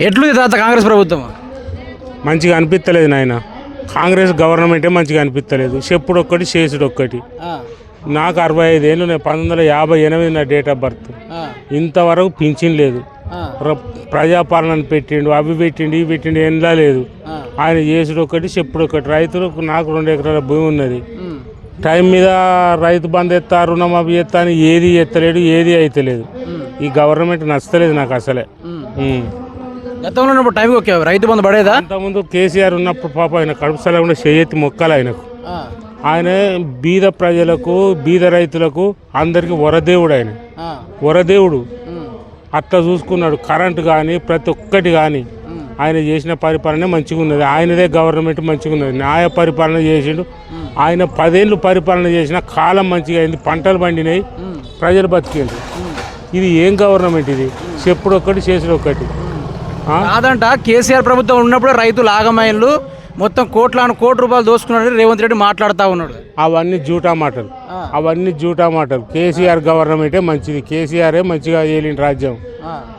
ఎట్లుంది తాత కాంగ్రెస్ ప్రభుత్వం? మంచిగా అనిపిస్తలేదు నాయన. కాంగ్రెస్ గవర్నమెంటే మంచిగా అనిపిస్తలేదు. చెప్పుడు ఒక్కటి చేసుడు ఒక్కటి నాకు అరవై ఐదు ఏళ్ళు నేను పంతొమ్మిది వందల యాభై ఎనిమిది నా డేట్ ఆఫ్ బర్త్ ఇంతవరకు పింఛన్ లేదు. ప్ర- ప్రజాపాలన పెట్టిండు అవి పెట్టిండు ఇవి పెట్టిండు ఎండ్లా లేదు. ఆయన చేసుడు ఒకటి చెప్పుడు ఒకటి రైతులకు నాకు రెండు ఎకరాల భూమి ఉన్నది. టైం మీద రైతు బంద్ ఎత్తా రుణమాఫీ ఎత్తా అని ఏది ఎత్తలేడు ఏది అయితలేదు. ఈ గవర్నమెంట్ నచ్చలేదు నాకు అసలే. గతంలో ఉన్నప్పుడు టైంకి ఓకే రైతు బంధు పడేదా? అంతకుముందు కేసీఆర్ ఉన్నప్పుడు పాప ఆయన కడుపు సలకుండా చేయెత్తి మొక్కలు ఆయనకు. ఆయన బీద ప్రజలకు బీద రైతులకు అందరికి వరదేవుడు ఆయన. వరదేవుడు. అట్లా చూసుకున్నాడు. కరెంటు కానీ ప్రతి ఒక్కటి కానీ ఆయన చేసిన పరిపాలన మంచిగా ఉన్నది. ఆయనదే గవర్నమెంట్ మంచిగా ఉన్నది. న్యాయ పరిపాలన చేసిండు. ఆయన పదేళ్ళు పరిపాలన చేసిన కాలం మంచిగా అయింది. పంటలు పండినాయి. ప్రజలు బతికిండ్రు. ఇది ఏం గవర్నమెంట్ ఇది? చెప్పుడు ఒక్కటి చేసుడు ఒక్కటి? కాదంట కేసీఆర్ ప్రభుత్వం ఉన్నప్పుడు రైతులు ఆగమైన్లు మొత్తం కోట్లాను కోటి రూపాయలు దోసుకున్నాడు రేవంత్ రెడ్డి మాట్లాడుతూ ఉన్నాడు. అవన్నీ జూటా మాటలు. అవన్నీ జూటా మాటలు. కేసీఆర్ గవర్నమెంటే మంచిది. కేసీఆరే మంచిగా ఏలిన రాజ్యం.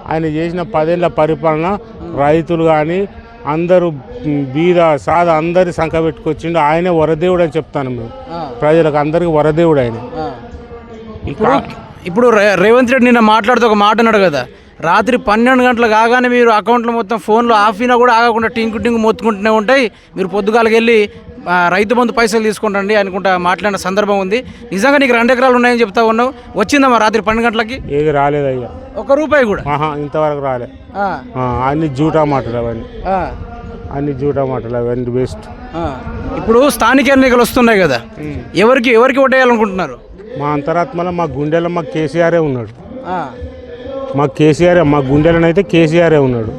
ఆయన చేసిన పదేళ్ళ పరిపాలన రైతులు కానీ అందరూ బీద సాద అందరి సంఖ పెట్టుకొచ్చిండు. ఆయనే వరదేవుడు అని చెప్తాను మేము. ప్రజలకు అందరికి వరదేవుడు ఆయన. ఇప్పుడు రేవంత్ రెడ్డి నిన్న మాట్లాడుతూ ఒక మాట అన్నాడు కదా. రాత్రి పన్నెండు గంటలు కాగానే మీరు అకౌంట్లో మొత్తం ఫోన్లో ఆఫ్ అయినా కూడా ఆగకుండా టింకు టింకు మొత్తుకుంటూనే ఉంటాయి. మీరు పొద్దుగాలకి వెళ్ళి రైతు బంధు పైసలు తీసుకుంటండి అనుకుంటా మాట్లాడిన సందర్భం ఉంది. నిజంగా నీకు రెండు ఎకరాలు ఉన్నాయని చెప్తా ఉన్నావు. వచ్చిందమ్మా రాత్రి పన్నెండు గంటలకి? ఏది రాలేదయ్యా ఒక రూపాయి కూడా? ఇంతవరకు రాలే. అన్ని జూటా మాటలు అవన్నీ. అన్ని జూటా మాటలు అవన్నీ బెస్ట్. ఇప్పుడు స్థానిక ఎన్నికలు వస్తున్నాయి కదా. ఎవరికి ఎవరికి ఓటేయాలనుకుంటున్నారు? మా అంతరాత్మలో మా గుండెలో మా కేసీఆరే ఉన్నాడు. మా కేసీఆర్ మా గుండెలనైతే కేసీఆరే ఉన్నాడు.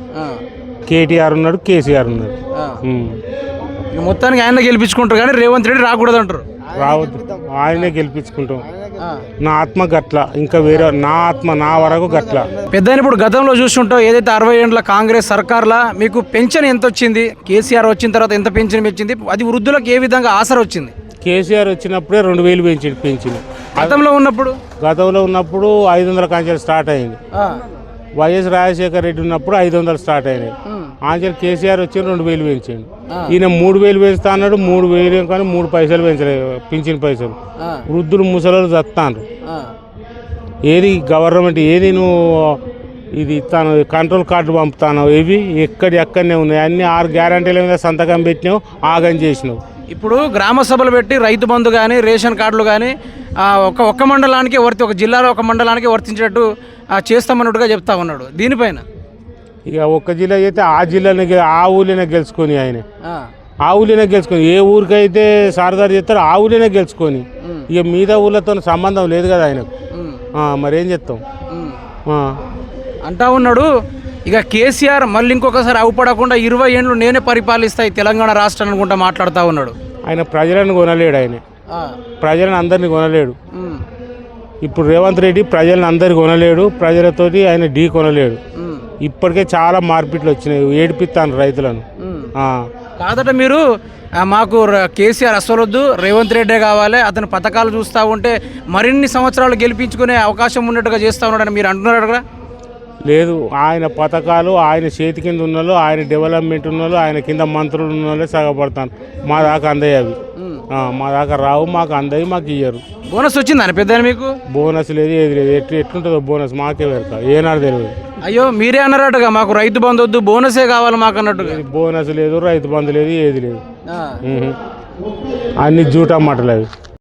కేటీఆర్ ఉన్నాడు కేసీఆర్ ఉన్నాడు. ఆ. ఉమ్. ఇక మొత్తానికి ఆయన గెలిపించుకుంటారు కానీ రేవంత్ రెడ్డి రాకూడదు అంటారు. రావద్దు. ఆయనే గెలిపించుకుంటాం. నా ఆత్మ గట్ల. ఇంకా వేరే నా ఆత్మ నా వరకు గట్ల. పెద్ద ఇప్పుడు గతంలో చూస్తుంటాం ఏదైతే అరవై ఏండ్ల కాంగ్రెస్ సర్కార్లా మీకు పెన్షన్ ఎంత వచ్చింది కేసీఆర్ వచ్చిన తర్వాత ఎంత పెన్షన్ పెంచింది? అది వృద్ధులకు ఏ విధంగా ఆసర వచ్చింది? కేసీఆర్ వచ్చినప్పుడే రెండు వేలు పెంచి పెంచింది గతంలో ఉన్నప్పుడు? గతంలో ఉన్నప్పుడు ఐదు వందల కాంచెలు స్టార్ట్ అయింది. వైఎస్ రాజశేఖర రెడ్డి ఉన్నప్పుడు ఐదు వందలు స్టార్ట్ అయినాయి. ఆంచెలు కేసీఆర్ వచ్చి రెండు వేలు పెంచిండు. ఈయన మూడు వేలు పెంచుతా అన్నాడు మూడు వేలు కానీ మూడు పైసలు పెంచలేదు పింఛన్ పైసలు. వృద్ధులు ముసలు చస్తాను ఏది గవర్నమెంట్ ఏది నువ్వు ఇది ఇస్తాను కంట్రోల్ కార్డు పంపుతాను ఇవి ఎక్కడి ఎక్కడనే ఉన్నాయి. అన్ని ఆరు గ్యారంటీల మీద సంతకం పెట్టినావు ఆగం చేసినావు. ఇప్పుడు గ్రామ సభలు పెట్టి రైతు బంధు కానీ రేషన్ కార్డులు కానీ ఒక ఒక్క మండలానికి వర్తి ఒక జిల్లాలో ఒక మండలానికి వర్తించేటట్టు చేస్తామన్నట్టుగా చెప్తా ఉన్నాడు. దీనిపైన? ఇక ఒక్క జిల్లా అయితే ఆ జిల్లానే ఆ ఊళ్ళోనే గెలుచుకొని ఆయన. ఆ, ఊళ్ళోనే గెలుచుకొని ఏ ఊరికైతే సరదారు చేస్తారో ఆ ఊళ్ళోనే గెలుచుకొని ఇక మిగతా ఊళ్ళతో సంబంధం లేదు కదా ఆయనకు. మరేం చెప్తాం. అంటా ఉన్నాడు ఇక కేసీఆర్ మళ్ళీ ఇంకొకసారి అవుపడకుండా ఇరవై ఏళ్ళు నేనే పరిపాలిస్తాయి తెలంగాణ రాష్ట్రాన్ని అనుకుంటా మాట్లాడుతూ ఉన్నాడు. ఆయన ప్రజలను కొనలేడు ఆయన. ప్రజలను అందరిని కొనలేడు. ఇప్పుడు రేవంత్ రెడ్డి ప్రజలను అందరిని కొనలేడు ప్రజలతోటి ఆయన ఢీ కొనలేడు. ఇప్పటికే చాలా మార్పిట్లు వచ్చినాయి ఏడిపిస్తాను రైతులను. కాదట మీరు మాకు కేసీఆర్ అసలొద్దు రేవంత్ రెడ్డే కావాలి అతని పథకాలు చూస్తూ ఉంటే మరిన్ని సంవత్సరాలు గెలిపించుకునే అవకాశం ఉన్నట్టుగా చేస్తూ ఉన్నాడని మీరు అంటున్నారు కదా లేదు ఆయన పథకాలు ఆయన చేతి కింద ఉన్నోళ్ళు ఆయన డెవలప్మెంట్ ఉన్నోళ్ళు ఆయన కింద మంత్రులు ఉన్నోళ్ళే సగపడతాను మా దాకా అందయ్యి అవి. ఉమ్. ఆ, మా దాకా రావు మాకు అందయి మాకు ఇయ్యరు. బోనస్ వచ్చిందని పెద్ద మీకు? బోనస్ లేదు ఏది లేదు. ఎట్లు ఎట్లుంటుందో బోనస్ మాకే వెళ్తా ఏనాడు తెలియదు. అయ్యో మీరే అన్నారటగా మాకు రైతు బంధు వద్దు బోనసే కావాలి మాకు అన్నట్టుగా. బోనస్ లేదు రైతు బంధు లేదు ఏది లేదు. అన్ని జూటా